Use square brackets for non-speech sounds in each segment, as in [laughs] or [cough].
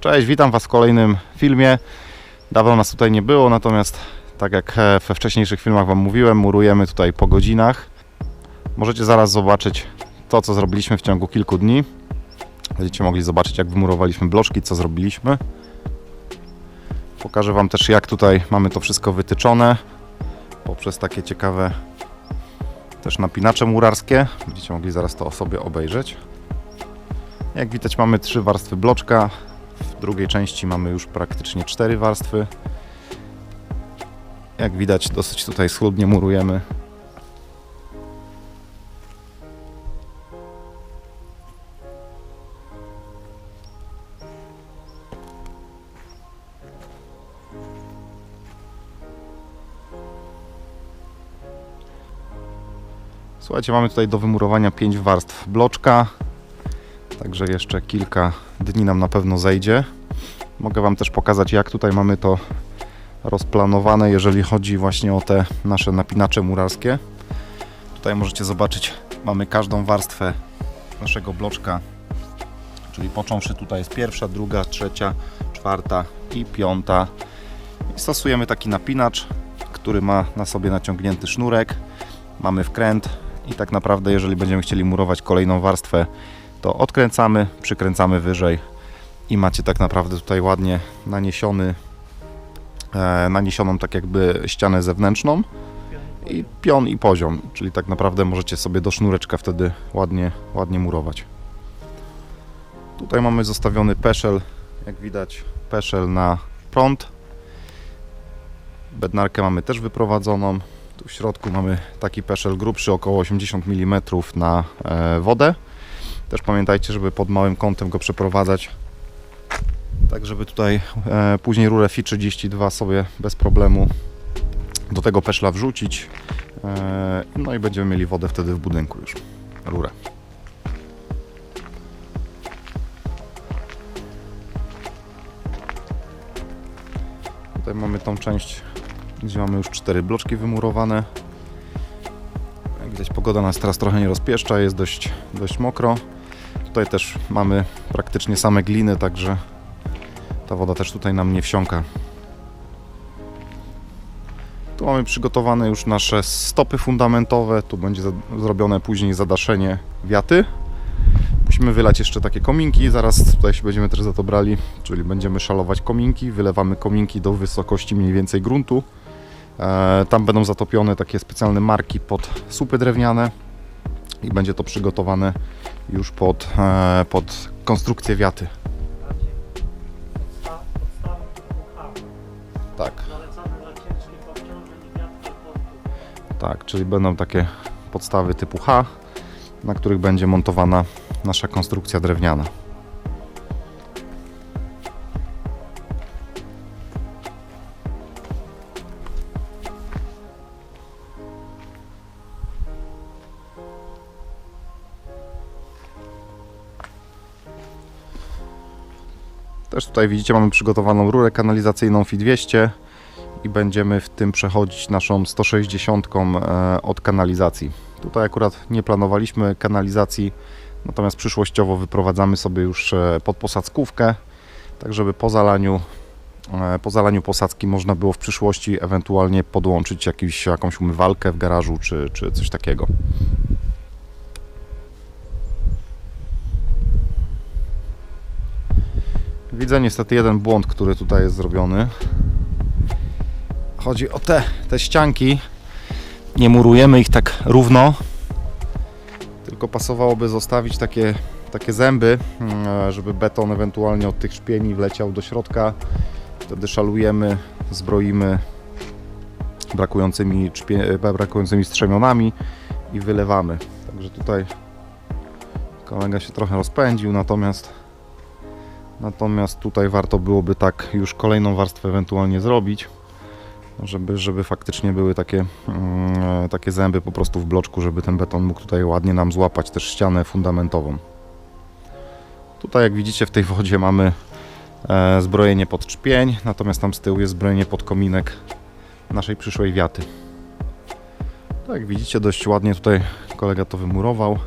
Cześć, witam Was w kolejnym filmie. Dawno nas tutaj nie było, natomiast tak jak e, we wcześniejszych filmach Wam mówiłem, murujemy tutaj po godzinach. Możecie zaraz zobaczyć to, co zrobiliśmy w ciągu kilku dni. Będziecie mogli zobaczyć, jak wymurowaliśmy bloczki, co zrobiliśmy. Pokażę Wam też, jak tutaj mamy to wszystko wytyczone poprzez takie ciekawe też napinacze murarskie. Będziecie mogli zaraz to sobie obejrzeć. Jak widać mamy trzy warstwy bloczka. W drugiej części mamy już praktycznie cztery warstwy. Jak widać dosyć tutaj schludnie murujemy. Słuchajcie, mamy tutaj do wymurowania 5 warstw bloczka. Także jeszcze kilka dni nam na pewno zejdzie. Mogę Wam też pokazać, jak tutaj mamy to rozplanowane, jeżeli chodzi właśnie o te nasze napinacze murarskie. Tutaj możecie zobaczyć, mamy każdą warstwę naszego bloczka, czyli począwszy tutaj jest pierwsza, druga, trzecia, czwarta i piąta. I stosujemy taki napinacz, który ma na sobie naciągnięty sznurek. Mamy wkręt i tak naprawdę, jeżeli będziemy chcieli murować kolejną warstwę, to odkręcamy, przykręcamy wyżej i macie tak naprawdę tutaj ładnie naniesiony, e, naniesioną tak jakby ścianę zewnętrzną i pion i poziom, czyli tak naprawdę możecie sobie do sznureczka wtedy ładnie, ładnie murować. Tutaj mamy zostawiony peszel, jak widać peszel na prąd. Bednarkę mamy też wyprowadzoną. Tu w środku mamy taki peszel grubszy, około 80 mm na e, wodę. Też pamiętajcie, żeby pod małym kątem go przeprowadzać. Tak, żeby tutaj e, później rurę FI 32 sobie bez problemu do tego peszla wrzucić. E, no i będziemy mieli wodę wtedy w budynku już. Rurę. Tutaj mamy tą część, gdzie mamy już cztery bloczki wymurowane. Jak widać pogoda nas teraz trochę nie rozpieszcza, jest dość, dość mokro. Tutaj też mamy praktycznie same gliny, także ta woda też tutaj nam nie wsiąka. Tu mamy przygotowane już nasze stopy fundamentowe, tu będzie zrobione później zadaszenie wiaty. Musimy wylać jeszcze takie kominki, zaraz tutaj się będziemy też za to brali, czyli będziemy szalować kominki, wylewamy kominki do wysokości mniej więcej gruntu. E, Tam będą zatopione takie specjalne marki pod słupy drewniane i będzie to przygotowane już pod, e, pod konstrukcję wiaty. Tak, tak, czyli będą takie podstawy typu H, na których będzie montowana nasza konstrukcja drewniana. Też tutaj widzicie, mamy przygotowaną rurę kanalizacyjną FI 200 i będziemy w tym przechodzić naszą 160 e, od kanalizacji. Tutaj akurat nie planowaliśmy kanalizacji, natomiast przyszłościowo wyprowadzamy sobie już e, pod posadzkówkę, tak żeby po zalaniu, e, po zalaniu posadzki można było w przyszłości ewentualnie podłączyć jakiś, jakąś umywalkę w garażu czy, czy coś takiego. Widzę niestety jeden błąd, który tutaj jest zrobiony. Chodzi o te, te ścianki. Nie murujemy ich tak równo, tylko pasowałoby zostawić takie, takie zęby, mm, żeby beton ewentualnie od tych szpieni wleciał do środka. Wtedy szalujemy, zbroimy brakującymi, e, brakującymi strzemionami i wylewamy. Także tutaj kolega się trochę rozpędził, natomiast Natomiast tutaj warto byłoby tak już kolejną warstwę ewentualnie zrobić, żeby, żeby faktycznie były takie, mm, takie zęby po prostu w bloczku, żeby ten beton mógł tutaj ładnie nam złapać też ścianę fundamentową. Tutaj jak widzicie w tej [laughs] wodzie mamy e, zbrojenie pod czpień, natomiast tam z tyłu jest zbrojenie pod kominek naszej przyszłej wiaty. Tak jak widzicie dość ładnie tutaj kolega to wymurował.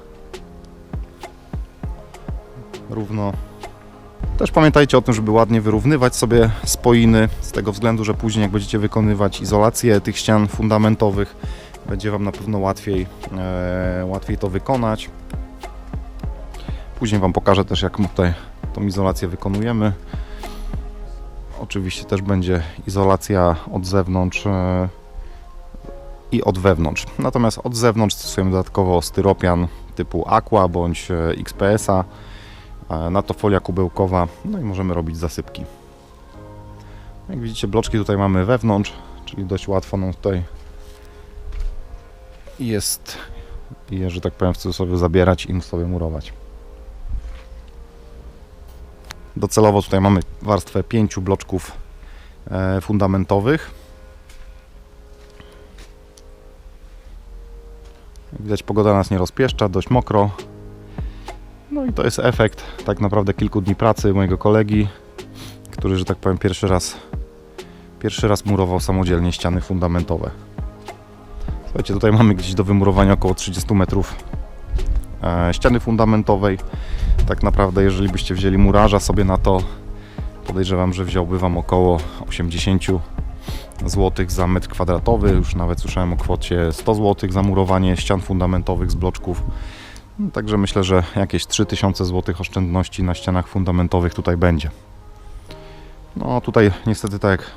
Równo Też pamiętajcie o tym, żeby ładnie wyrównywać sobie spoiny, z tego względu, że później jak będziecie wykonywać izolację tych ścian fundamentowych, będzie Wam na pewno łatwiej, e, łatwiej to wykonać. Później Wam pokażę też, jak tutaj tą izolację wykonujemy. Oczywiście też będzie izolacja od zewnątrz e, i od wewnątrz. Natomiast od zewnątrz stosujemy dodatkowo styropian typu Aqua bądź e, XPS-a. Na to folia kubełkowa, no i możemy robić zasypki. Jak widzicie, bloczki tutaj mamy wewnątrz, czyli dość łatwo nam tutaj jest je, że tak powiem, w cudzysłowie zabierać i sobie murować. Docelowo tutaj mamy warstwę pięciu bloczków e, fundamentowych. Jak widać pogoda nas nie rozpieszcza, dość mokro. No i to jest efekt tak naprawdę kilku dni pracy mojego kolegi, który, że tak powiem, pierwszy raz pierwszy raz murował samodzielnie ściany fundamentowe. Słuchajcie, tutaj mamy gdzieś do wymurowania około 30 metrów e, ściany fundamentowej. Tak naprawdę, jeżeli byście wzięli murarza sobie na to, podejrzewam, że wziąłby Wam około 80 zł za metr kwadratowy. Już nawet słyszałem o kwocie 100 zł za murowanie ścian fundamentowych z bloczków. No, Także myślę, że jakieś 3000 zł oszczędności na ścianach fundamentowych tutaj będzie. No tutaj niestety tak jak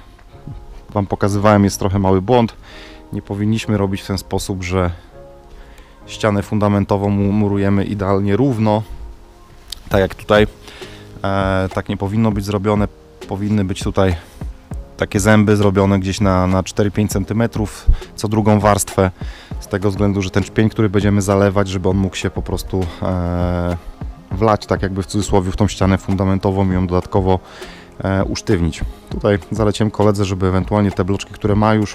Wam pokazywałem jest trochę mały błąd. Nie powinniśmy robić w ten sposób, że ścianę fundamentową mu- murujemy idealnie równo. Tak jak tutaj. E, tak nie powinno być zrobione. Powinny być tutaj takie zęby zrobione gdzieś na, na 4-5 cm co drugą warstwę. Z tego względu, że ten czpień, który będziemy zalewać, żeby on mógł się po prostu e, wlać, tak jakby w cudzysłowie, w tą ścianę fundamentową i ją dodatkowo e, usztywnić. Tutaj zaleciłem koledze, żeby ewentualnie te bloczki, które ma już,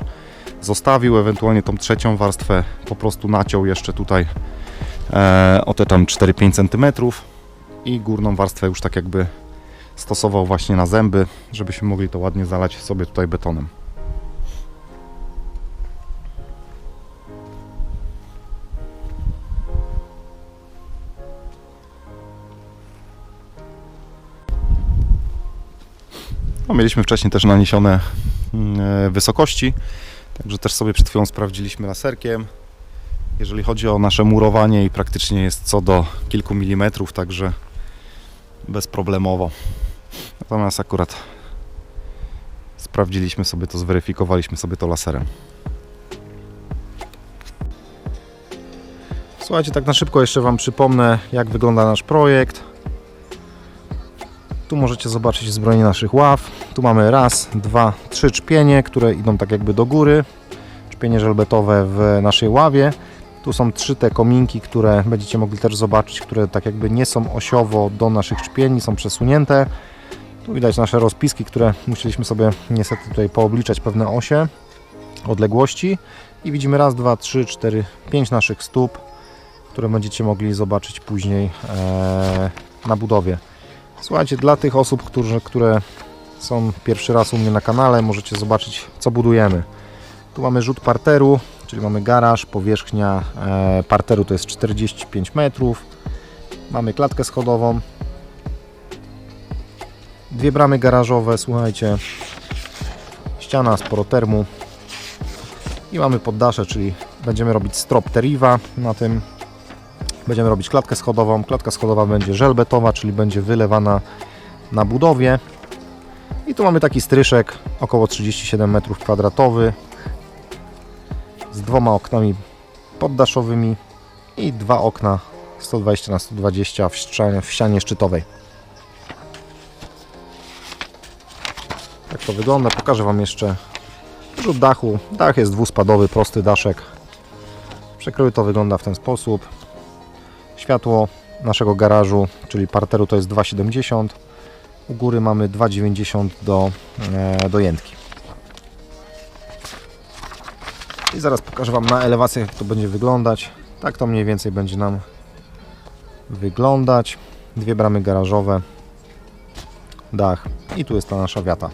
zostawił, ewentualnie tą trzecią warstwę po prostu naciął jeszcze tutaj e, o te tam 4-5 cm i górną warstwę już tak jakby stosował właśnie na zęby, żebyśmy mogli to ładnie zalać sobie tutaj betonem. No, mieliśmy wcześniej też naniesione mm, e, wysokości, także też sobie przed chwilą sprawdziliśmy laserkiem. Jeżeli chodzi o nasze murowanie i praktycznie jest co do kilku milimetrów, także bezproblemowo. Natomiast akurat sprawdziliśmy sobie to, zweryfikowaliśmy sobie to laserem. Słuchajcie, tak na szybko jeszcze Wam przypomnę, jak wygląda nasz projekt. Tu możecie zobaczyć zbrojenie naszych ław. Tu mamy raz, dwa, trzy czpienie, które idą tak jakby do góry. Czpienie żelbetowe w naszej ławie. Tu są trzy te kominki, które będziecie mogli też zobaczyć, które tak jakby nie są osiowo do naszych czpieni, są przesunięte. Tu widać nasze rozpiski, które musieliśmy sobie niestety tutaj poobliczać pewne osie, odległości. I widzimy raz, dwa, trzy, cztery, pięć naszych stóp, które będziecie mogli zobaczyć później e, na budowie. Słuchajcie, dla tych osób, którzy, które są pierwszy raz u mnie na kanale, możecie zobaczyć, co budujemy. Tu mamy rzut parteru, czyli mamy garaż, powierzchnia e, parteru to jest 45 metrów. Mamy klatkę schodową, dwie bramy garażowe, słuchajcie, ściana z porotermu i mamy poddasze, czyli będziemy robić strop teriwa na tym. Będziemy robić klatkę schodową. Klatka schodowa będzie żelbetowa, czyli będzie wylewana na budowie. I tu mamy taki stryszek, około 37 m2, z dwoma oknami poddaszowymi i dwa okna 120 na 120 w ścianie, w ścianie szczytowej. To wygląda. Pokażę Wam jeszcze rzut dachu. Dach jest dwuspadowy, prosty daszek. Przekroju to wygląda w ten sposób. Światło naszego garażu, czyli parteru to jest 2,70. U góry mamy 2,90 do, e, do jętki. I zaraz pokażę Wam na elewacjach jak to będzie wyglądać. Tak to mniej więcej będzie nam wyglądać. Dwie bramy garażowe, dach i tu jest ta nasza wiata.